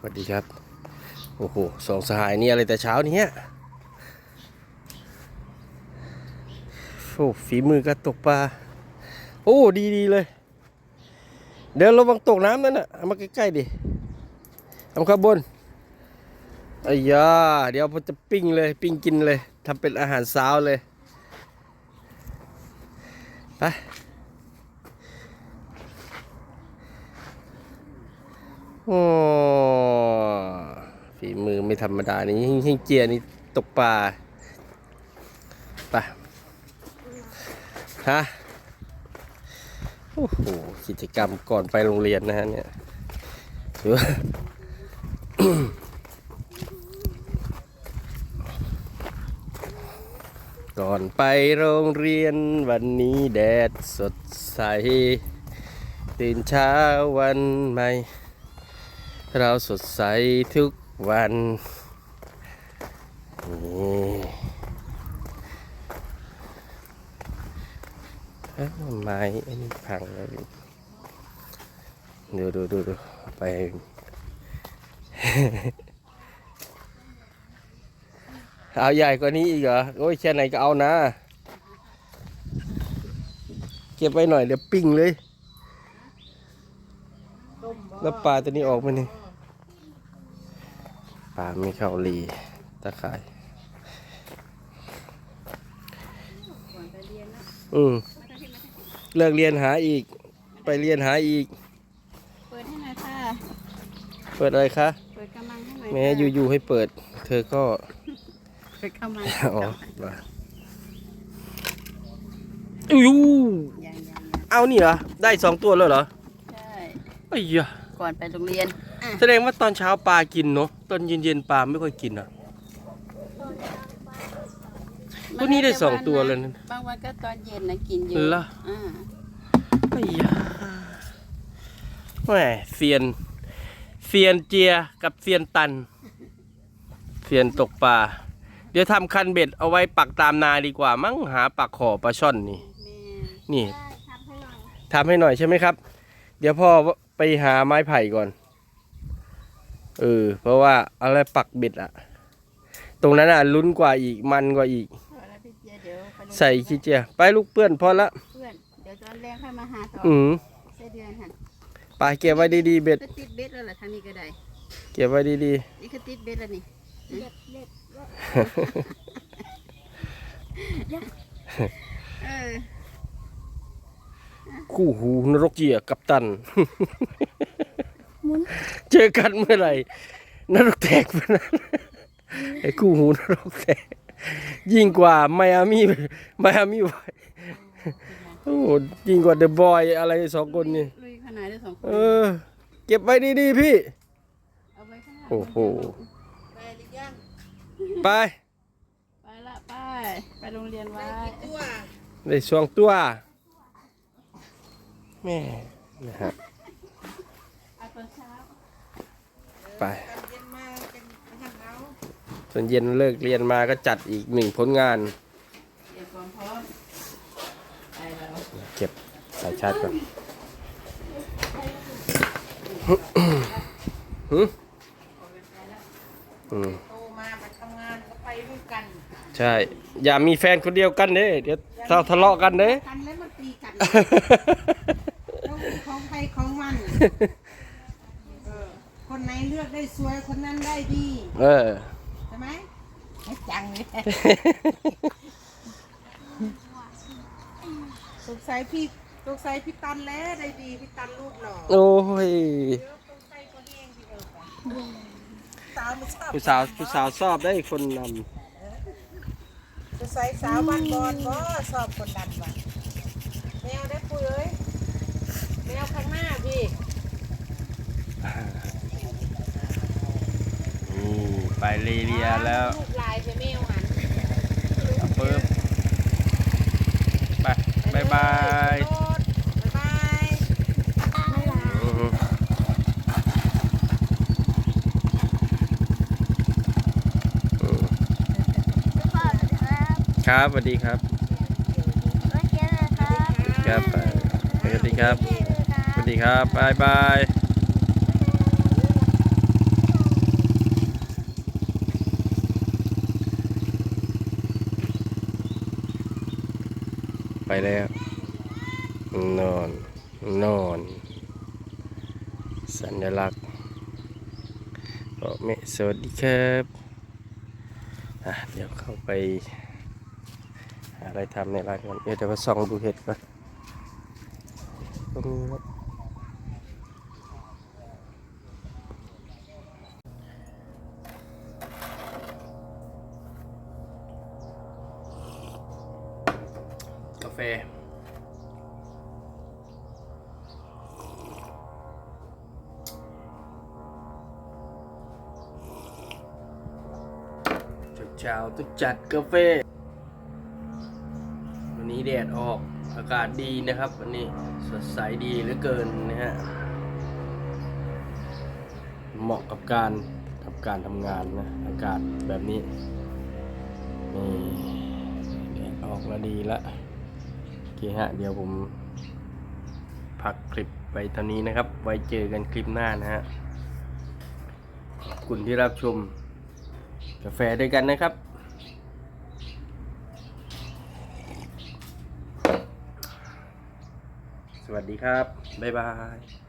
สวัสดีครับ โอ้โหสองสหายนี่อะไรแต่เช้านี้โอ้ฝีมือการตกปลา โอ้ ดีดีเลย เดินระวังตกน้ำนั่นน่ะเอามาใกล้ๆดิเอาข้าบนไอ้ยาเดี๋ยวผมจะปิ้งเลย ปิ้งกินเลยทำเป็นอาหารเช้าเลย ไปโอ้ ไม่ธรรมดานี่หิ้งเจียนี่ตกปลาไปฮะโอ้โหกิจกรรมก่อนไปโรงเรียนนะฮะเนี่ยถือว่าก่อนไปโรงเรียนวันนี้แดดสดใส ตื่นเช้าวันใหม่ เราสดใสทุก วันนี้ไม้อันนี้พังแล้วดูดูดูดูไป เอาใหญ่กว่านี้อีกเหรอ โอ้ยแค่ไหนก็เอานะ เก็บไว้หน่อยเดี๋ยวปิ้งเลย แล้วปลาตัวนี้ออกมานี่ ปลาไม่เข้ารีตะข่ายอืมเลิกเรียนหาอีก ไปเรียนหาอีก เปิดให้หน่อยค่ะ เปิดอะไรคะ เปิดกำลังให้หน่อยแม้ค่ะอยู่ๆให้เปิด เธอก็ เปิดกำลังอ๋อมาอู้ยูยังยังยังเอานี่เหรอ ได้สองตัวแล้วเหรอ ใช่ ไอ้ยะก่อนไปโรงเรียน อะ แสดงว่าตอนเช้าปลากินเนาะตอนเย็นๆปลาไม่ค่อยกินอะ ตัวนี้ได้สองตัวแล้วนะบางวันก็ตอนเย็นนะกินเยอะเหรอ อ่าไอ้ยาแหมเซียนเซียนเจียกับเซียนตันเซียนตกปลาเดี๋ยวทำคันเบ็ดเอาไว้ปักตามนาดีกว่า มั้งหาปักขอปลาช่อนนี่ แม่นี่ทำให้หน่อยใช่ไหมครับ เดี๋ยวพ่อไปหาไม้ไผ่ก่อน เออ เพราะว่าอะไรปักเบ็ดอะตรงนั้นอะลุ้นกว่าอีกมันกว่าอีกพอแล้วพี่เจียเดี๋ยวไปโรงเรียนใส่ขี้เจียไปลูกเปื้อนพอละ เพื่อนเดี๋ยวตอนแรกค่อยมาหาต่ออืมเส้เดือนหันไปเก็บไว้ดีๆเบ็ด ก็ติดเบ็ดแล้วเหรอทางนี้ก็ได้ เก็บไว้ดีนี่คือติดเบ็ดแล้วนี่เออๆคู่หูนรกเจียกับตัน เจอกันเมื่อไหร่นรกแตกเมื่อนั้นไอ้คู่หูนรกแตก ยิ่งกว่าไมอามี่ไมอามี่ไว้โอ้โหยิ่งกว่าเดอะบอยอะไรสองคนนี่ลุยขนาดได้สองคนเออ เก็บไว้ดีๆพี่ เอาไว้ข้างหลังโอ้โห ไปหรือยังไป ไปละไปไปโรงเรียนไว้ได้สองตัว แม่นะฮะ เอาตอนเช้า ไป ส่วนเย็นเลิกเรียนมาก็จัดอีกหนึ่งผลงานเตรียมความพร้อมไปแล้วเก็บสายชาร์จก่อนหึอืมโตมาไปทำงานก็ไปด้วยกันใช่ อย่ามีแฟนคนเดียวกันเด้เดี๋ยวเราทะเลาะกันเด้กันแล้วมันตีกันต้องมีของใครของมันเออ คนไหนเลือกได้สวยคนนั้นได้ดีเออ ใช่ไหมให้จังเลยสงสัยพี่สงสัยพี่ตันแล้วได้ดีพี่ตันรูปหล่อโอ้ยเดี๋ยวสงสัยก็แห้งพี่เออสาวไม่ชอบผู้สาวผู้สาวชอบได้คนนสงสัยสาวบ้านบอนก็ชอบคนดันว่ะแมวได้ปุ้ยเอ้ยแมวข้างหน้าพี่ำนี่ ไปเรียแล้วลูกลายไปแมวหันปึ๊บไปบายบายโน้ตบ๊ายบายอือฮึอืมครับสวัสดีครับครับไปสวัสดีครับสวัสดีครับบายบาย ไปแล้ว นอน นอน สัญลักษณ์ก็เมสวัสดีครับอะเดี๋ยวเข้าไปอะไรทำในร้านก่อนเดี๋ยวจะมาส่องดูเห็ดก่อนตรงนี้ครับ ฟเช้าต้องจัดกาแฟ วันนี้แดดออกอากาศดีนะครับ วันนี้สดใสดีเหลือเกินนะฮะ เหมาะกับการกับการทำงานนะ อากาศแบบนี้นี่แดดออกแล้วดีละ เคฮะ เดี๋ยวผมพักคลิปไปเท่านี้นะครับ ไว้เจอกันคลิปหน้านะฮะขอบคุณที่รับชม กาแฟด้วยกันนะครับ สวัสดีครับ บ๊ายบาย